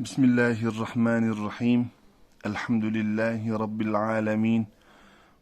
Bismillahirrahmanirrahim. Elhamdülillahi Rabbil alemin.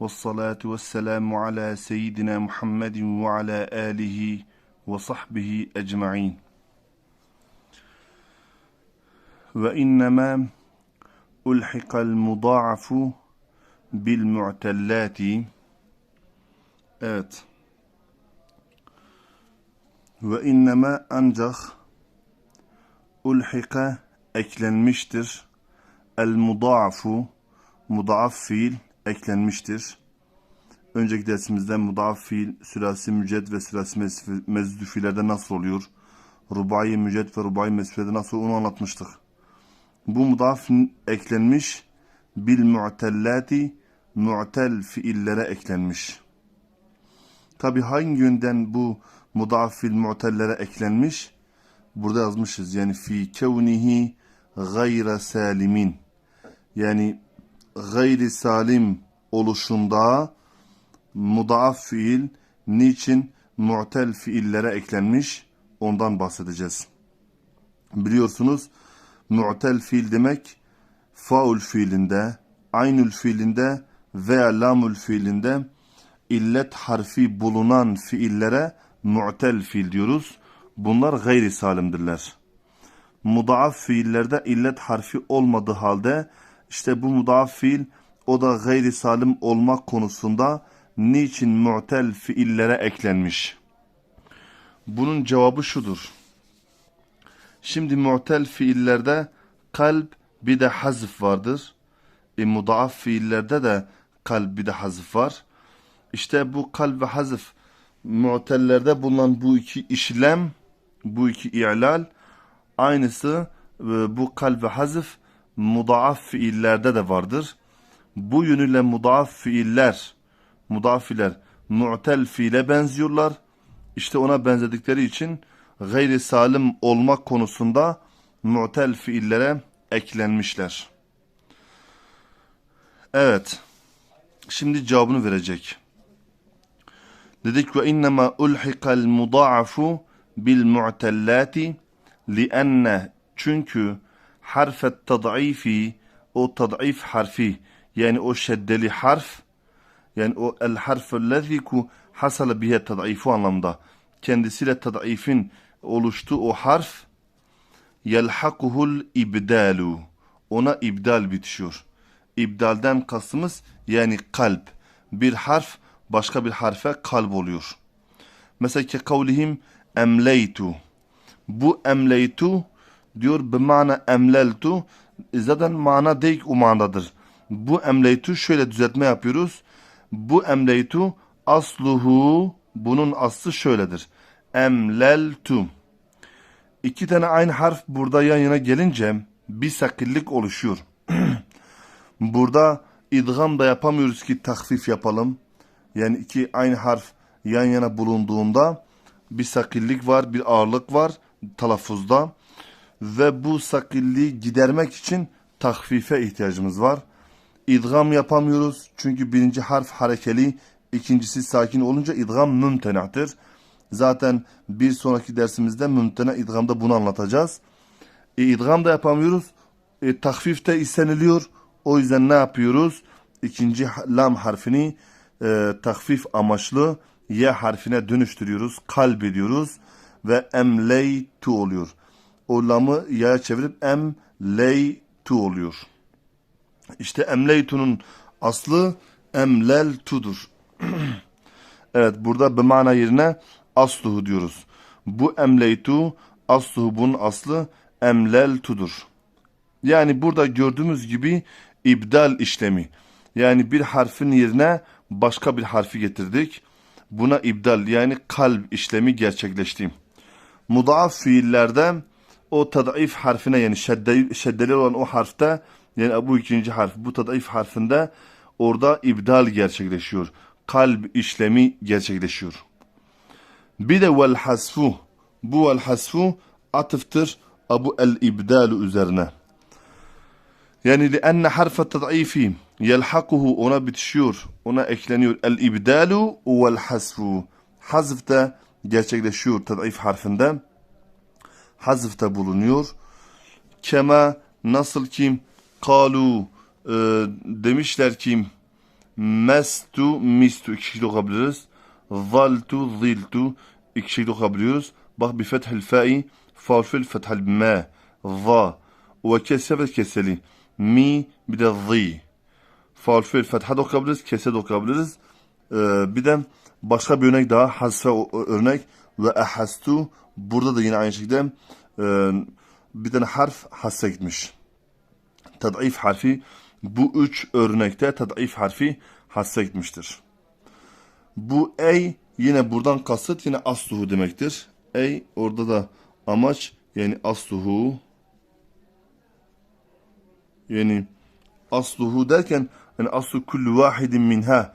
Ve salatu ve selamu ala seyyidina Muhammedin ve ala alihi ve sahbihi ecma'in. Ve innema ulhikal mudaafu bil mu'tellati. Evet. Ve innema ancak ulhika eklenmiştir. El mudaafu mudaaf fiil eklenmiştir. Önceki dersimizde mudaaf fiil sülasi müced ve sülasi mezdü fiillerde nasıl oluyor? Rubai müced ve rubai mezdü nasıl onu anlatmıştık. Bu mudaaf eklenmiş bil mu'tellati mu'tel fiillere eklenmiş. Tabi hangi yönden bu mudaaf fiil mu'tellere eklenmiş? Burada yazmışız yani fi kevnihi gayre salimin yani gayri salim oluşunda mudaaf fiil niçin mu'tel fiillere eklenmiş ondan bahsedeceğiz. Biliyorsunuz mu'tel fiil demek faul fiilinde, aynül fiilinde veya lamul fiilinde illet harfi bulunan fiillere mu'tel fiil diyoruz. Bunlar gayri salimdirler mudaaf fiillerde illet harfi olmadığı halde işte bu mudaaf fiil o da gayri salim olmak konusunda niçin mu'tel fiillere eklenmiş? Bunun cevabı şudur. Şimdi mu'tel fiillerde kalp bir de hazf vardır. E, mudaaf fiillerde de kalp bir de hazf var. İşte bu kalp ve hazf mu'tellerde bulunan bu iki işlem, bu iki i'lal Aynısı e, bu kalb ve hazf mudaaf fiillerde de vardır. Bu yönüyle mudaaf fiiller, mudaaf fiiller mu'tel fiile benziyorlar. İşte ona benzedikleri için gayri salim olmak konusunda mu'tel fiillere eklenmişler. Evet. Şimdi cevabını verecek. Dedik ve innema ulhikal mudaafu bil mu'tellati li'enne çünkü harfet tad'ifi o tad'if harfi yani o şeddeli harf yani o el harfellezi ku hasale bihe tad'ifu anlamda kendisiyle tad'ifin oluştu o harf yelhakuhul ibdalu ona ibdal bitişiyor. İbdalden kastımız yani kalp. Bir harf başka bir harfe kalp oluyor. Mesela ki kavlihim emleytu bu emleytu diyor bir mana emleltu zaten mana değil o manadır. Bu emleytu şöyle düzeltme yapıyoruz. Bu emleytu asluhu bunun aslı şöyledir. Emleltu. İki tane aynı harf burada yan yana gelince bir sakillik oluşuyor. burada idgam da yapamıyoruz ki takfif yapalım. Yani iki aynı harf yan yana bulunduğunda bir sakillik var, bir ağırlık var telaffuzda ve bu sakilliği gidermek için takfife ihtiyacımız var. İdgam yapamıyoruz çünkü birinci harf harekeli, ikincisi sakin olunca idgam mümtenahtır. Zaten bir sonraki dersimizde mümtena idgamda bunu anlatacağız. E, idgam da yapamıyoruz. E, takfif de isteniliyor. O yüzden ne yapıyoruz? İkinci lam harfini e, takfif amaçlı ye harfine dönüştürüyoruz. Kalb ediyoruz ve emleytu oluyor. O lamı yaya çevirip emleytu oluyor. İşte emleytunun aslı emleltudur. evet burada bir mana yerine asluhu diyoruz. Bu emleytu asluhu bunun aslı emleltudur. Yani burada gördüğümüz gibi ibdal işlemi. Yani bir harfin yerine başka bir harfi getirdik. Buna ibdal yani kalp işlemi gerçekleşti mudaaf fiillerde o tad'if harfine yani şeddeli, şeddeli olan o harfte yani bu ikinci harf bu tad'if harfinde orada ibdal gerçekleşiyor. Kalp işlemi gerçekleşiyor. Bir de vel hasfu. Bu vel hasfu atıftır abu el ibdalu üzerine. Yani lianne harfe tad'ifi yelhakuhu ona bitişiyor, ona ekleniyor. El ibdalu vel hasfu. Hazf gerçekleşiyor tadif harfinde. Hazıfta bulunuyor. Kema nasıl ki kalu e, demişler ki mestu mistu iki şekilde okuyabiliriz. Zaltu ziltu iki şekilde okuyabiliyoruz. Bak bir fethil fa'i faul fil fethil ma za ve kese ve keseli mi bir de zi faul fil fetha da okuyabiliriz kese de okuyabiliriz. Ee, bir de başka bir örnek daha hasfe örnek ve ehastu burada da yine aynı şekilde e, bir tane harf hasse gitmiş. Tad'if harfi bu üç örnekte tad'if harfi hasse gitmiştir. Bu ey yine buradan kasıt yine asluhu demektir. Ey orada da amaç yani asluhu yani asluhu derken yani aslu kullu vahidin minha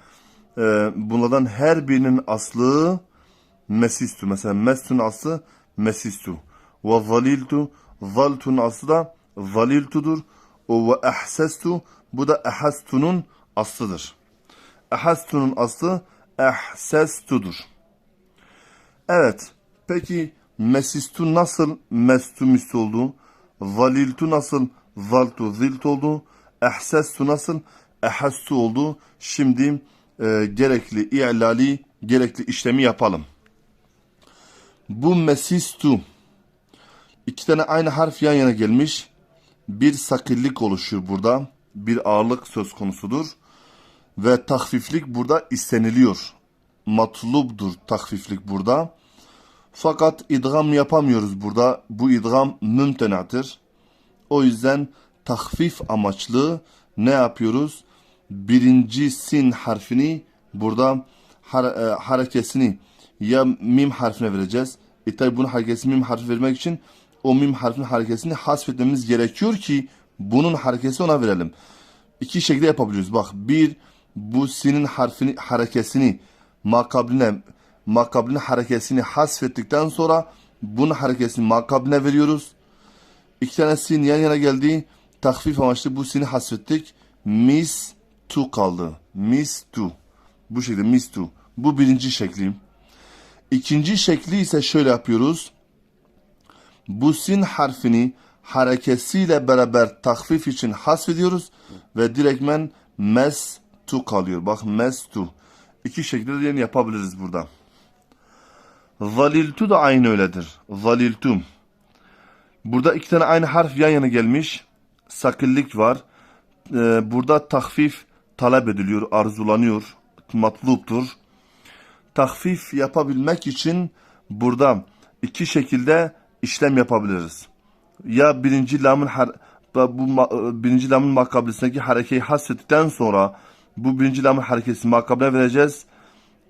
e, bunlardan her birinin aslı mesistu. Mesela mestun aslı mesistu. Ve zaliltu zaltun aslı da zaliltudur. O ve ahsestu bu da ahastunun aslıdır. Ahastunun aslı ahsestudur. Evet. Peki mesistu nasıl mestu mis oldu? Zaliltu nasıl zaltu zilt oldu? Ehsestu nasıl ehassu oldu? Şimdi e, gerekli i'lali gerekli işlemi yapalım. Bu mesistu iki tane aynı harf yan yana gelmiş. Bir sakillik oluşuyor burada. Bir ağırlık söz konusudur. Ve tahfiflik burada isteniliyor. Matlubdur tahfiflik burada. Fakat idgam yapamıyoruz burada. Bu idgam mümtenadır. O yüzden tahfif amaçlı ne yapıyoruz? Birinci sin harfini burada har- e, harekesini ya mim harfine vereceğiz. E tabi bunun harekesini mim harfi vermek için o mim harfinin harekesini hasfetmemiz gerekiyor ki bunun harekesi ona verelim. İki şekilde yapabiliyoruz. Bak bir bu sinin harfini harekesini makabline makabline harekesini hasfettikten sonra bunun harekesini makabline veriyoruz. İki tane sin yan yana geldi. Takfif amaçlı bu sini hasfettik. Mis tu kaldı. Mis tu. Bu şekilde mis tu. Bu birinci şekli. İkinci şekli ise şöyle yapıyoruz. Bu sin harfini harekesiyle beraber takfif için hasfediyoruz ve direktmen mes tu kalıyor. Bak mes tu. İki şekilde de yapabiliriz burada. Zaliltu da aynı öyledir. Zaliltum. Burada iki tane aynı harf yan yana gelmiş. Sakillik var. Ee, burada tahfif talep ediliyor, arzulanıyor, matluptur. Tahfif yapabilmek için burada iki şekilde işlem yapabiliriz. Ya birinci lamın bu birinci lamın makablisindeki harekeyi hasrettikten sonra bu birinci lamın harekesi makabine vereceğiz.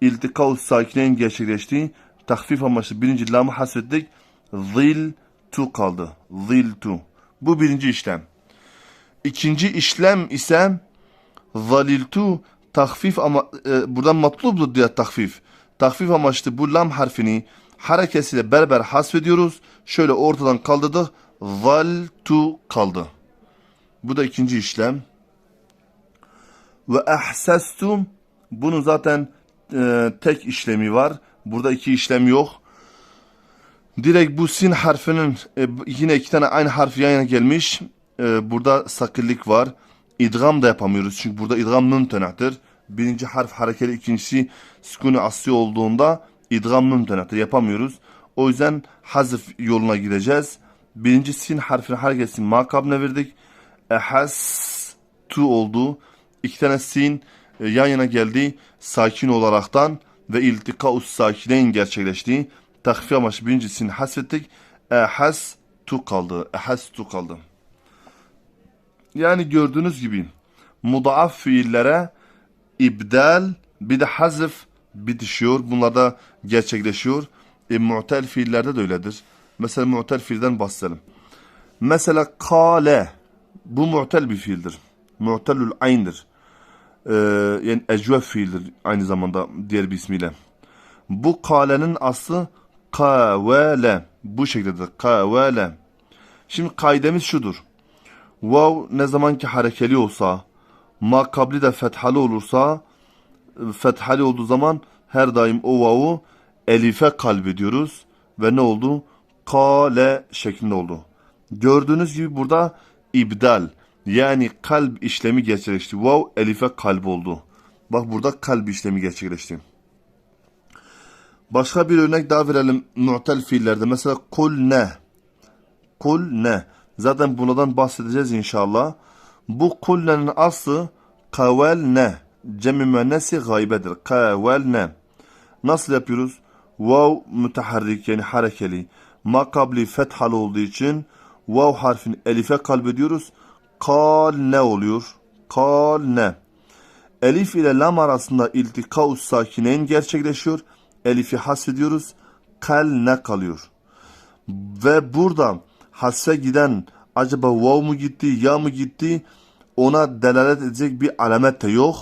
İltika-u sakineyn gerçekleşti. Tahfif amaçlı birinci lamı hasrettik. Zil tu kaldı. Zil tu. Bu birinci işlem. İkinci işlem ise zaliltu tahfif ama e, buradan matlubdur diye tahfif. Tahfif amaçlı bu lam harfini harekesiyle beraber hasfediyoruz. Şöyle ortadan kaldırdık. Zaltu kaldı. Bu da ikinci işlem. Ve ahsestum bunun zaten e, tek işlemi var. Burada iki işlem yok. Direkt bu sin harfinin e, yine iki tane aynı harf yan yana gelmiş. E, burada sakillik var. İdgam da yapamıyoruz çünkü burada idgam mümtenahtır. Birinci harf harekeli, ikincisi sükuni asli olduğunda idgam mümtenahtır. Yapamıyoruz. O yüzden hazf yoluna gideceğiz. Birinci sin harfinin harekesini makabına verdik. Ehas tu oldu. İki tane sin e, yan yana geldi. Sakin olaraktan ve iltika sakineyn gerçekleşti. Takfi amaçlı birincisini hasfettik. Ehas tu kaldı. Ehas tu kaldı. Yani gördüğünüz gibi mudaaf fiillere ibdal bir de hazf bitişiyor. Bunlar da gerçekleşiyor. E, mu'tel fiillerde de öyledir. Mesela mu'tel fiilden bahsedelim. Mesela kale bu mu'tel bir fiildir. Mu'telül ayn'dir. Ee, yani ecvef fiildir aynı zamanda diğer bir ismiyle. Bu kalenin aslı kavele. Bu şekildedir. Kavele. Şimdi kaidemiz şudur. Vav ne zaman ki harekeli olsa, makabli de fethalı olursa, fethali olduğu zaman her daim o vavu elife kalbediyoruz. Ve ne oldu? Kale şeklinde oldu. Gördüğünüz gibi burada ibdal yani kalp işlemi gerçekleşti. Vav elife kalp oldu. Bak burada kalp işlemi gerçekleşti. Başka bir örnek daha verelim mu'tel fiillerde. Mesela kul ne? Kul ne? Zaten bundan bahsedeceğiz inşallah. Bu kullenin aslı kavel ne? Cem-i müennesi gaybedir. Kavel ne? Nasıl yapıyoruz? Vav müteharrik yani harekeli. Ma kabli fethalı olduğu için vav harfini elife kalbediyoruz. Kal ne oluyor? Kal ne? Elif ile lam arasında iltikaus sakineyn gerçekleşiyor. Elifi hasfediyoruz. Kal ne kalıyor? Ve burada hasfe giden acaba vav mu gitti, ya mı gitti ona delalet edecek bir alamet de yok.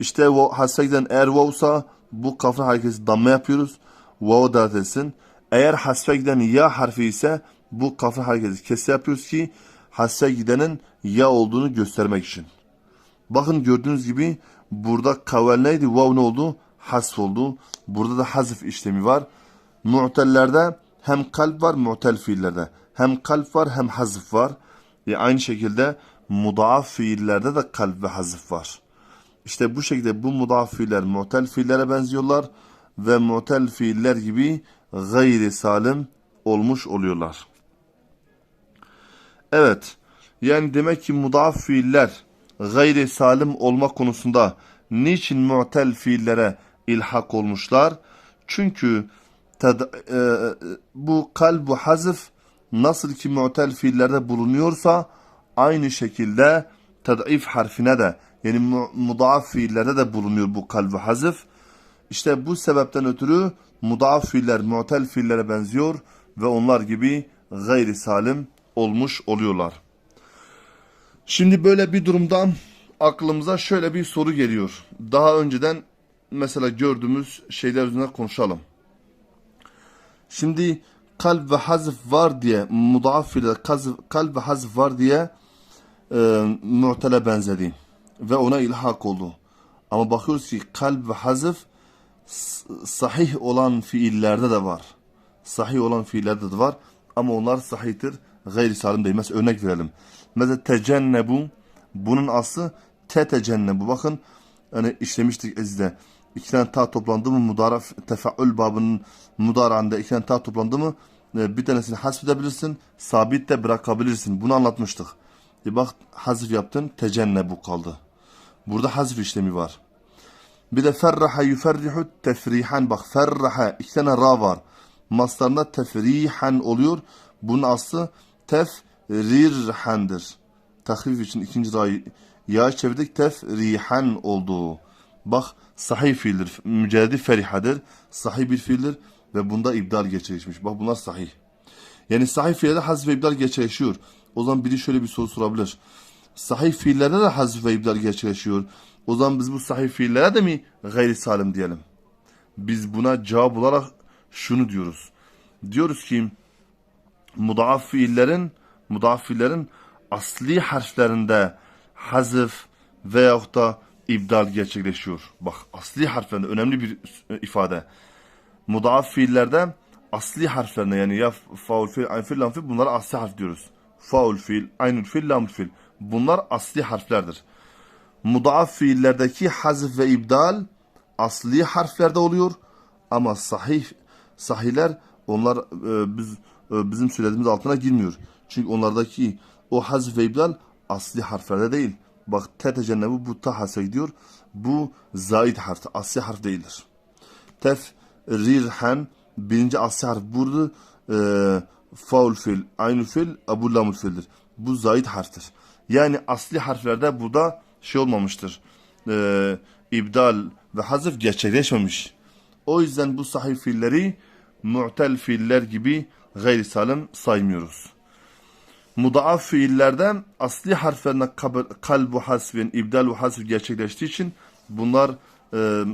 İşte hasfe giden eğer vavsa bu kafir hareketi damme yapıyoruz. Vav delalet etsin. Eğer hasfe giden ya harfi ise bu kafir hareketi kese yapıyoruz ki hasfe gidenin ya olduğunu göstermek için. Bakın gördüğünüz gibi burada kavel neydi? Vav ne oldu? Hasf oldu. Burada da hazf işlemi var. Mu'tellerde hem kalp var mu'tel fiillerde. Hem kalp var hem hazf var. E aynı şekilde mudaaf fiillerde de kalp ve hazf var. İşte bu şekilde bu mudaaf fiiller mu'tel fiillere benziyorlar ve mu'tel fiiller gibi gayri salim olmuş oluyorlar. Evet. Yani demek ki mudaaf fiiller gayri salim olma konusunda niçin mu'tel fiillere ilhak olmuşlar? Çünkü tad- e, bu kalbu hazf nasıl ki mu'tel fiillerde bulunuyorsa aynı şekilde ted'if harfine de yani mu- fiillerde de bulunuyor bu kalbu hazf. İşte bu sebepten ötürü mudaaf fiiller mu'tel fiillere benziyor ve onlar gibi gayri salim olmuş oluyorlar. Şimdi böyle bir durumdan aklımıza şöyle bir soru geliyor. Daha önceden mesela gördüğümüz şeyler üzerine konuşalım. Şimdi kalp ve hazf var diye mudaaf kaz- kalp ve hazf var diye e, mu'tele benzedi ve ona ilhak oldu. Ama bakıyoruz ki kalp ve hazf sahih olan fiillerde de var. Sahih olan fiillerde de var ama onlar sahihtir, gayri salim değil. Mesela örnek verelim. Mesela tecennebu bunun aslı tetecennebu. Bakın hani işlemiştik ezde. İki tane ta toplandı mı mudara tefaül babının mudaranda iki tane ta toplandı mı e, bir tanesini hasfedebilirsin, sabit de bırakabilirsin. Bunu anlatmıştık. E bak hazf yaptın, tecennebu kaldı. Burada hazf işlemi var. Bir de ferraha yuferrihu tefrihan. Bak ferraha iki tane ra var. Maslarında tefrihan oluyor. Bunun aslı tefrirhandır. Tahfif için ikinci ra'yı ya çevirdik tefrihan oldu. Bak sahih fiildir. Mücerredi ferihadır. Sahih bir fiildir ve bunda ibdal gerçekleşmiş. Bak bunlar sahih. Yani sahih fiillerde hazf ve ibdal gerçekleşiyor. O zaman biri şöyle bir soru sorabilir. Sahih fiillerde de hazf ve ibdal gerçekleşiyor. O zaman biz bu sahih fiillere de mi gayri salim diyelim? Biz buna cevap olarak şunu diyoruz. Diyoruz ki mudaaf fiillerin mudaaf fiillerin asli harflerinde hazf veyahut da ibdal gerçekleşiyor. Bak asli harflerinde önemli bir e, ifade. Mudaaf fiillerde asli harflerine yani ya faul fiil, ayn fiil, lam fiil bunlara asli harf diyoruz. Faul fiil, aynül fiil, lam fiil. Bunlar asli harflerdir. Mudaaf fiillerdeki hazf ve ibdal asli harflerde oluyor ama sahih sahihler onlar e, biz e, bizim söylediğimiz altına girmiyor. Çünkü onlardaki o hazf ve ibdal asli harflerde değil. Bak te tecennebu bu ta hasfe gidiyor. Bu zaid harf, asli harf değildir. Tef rirhan birinci asli harf burada e, faul fil, aynı fil, abu lamul fildir. Bu zaid harftir. Yani asli harflerde burada şey olmamıştır. E, ibdal ve hazf gerçekleşmemiş. O yüzden bu sahih fiilleri mu'tel fiiller gibi gayri salim saymıyoruz. Mudaaf fiillerden asli harflerine kalbu hasfin, ibdal ve hasf gerçekleştiği için bunlar e,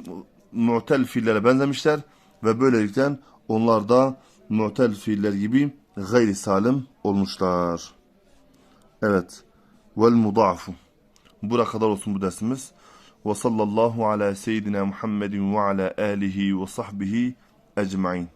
mu'tel fiillere benzemişler ve böylelikle onlar da mu'tel fiiller gibi gayri salim olmuşlar. Evet. Vel mudafu. Buraya kadar olsun bu dersimiz. Ve sallallahu ala seyyidina Muhammedin ve ala alihi ve sahbihi ecmain.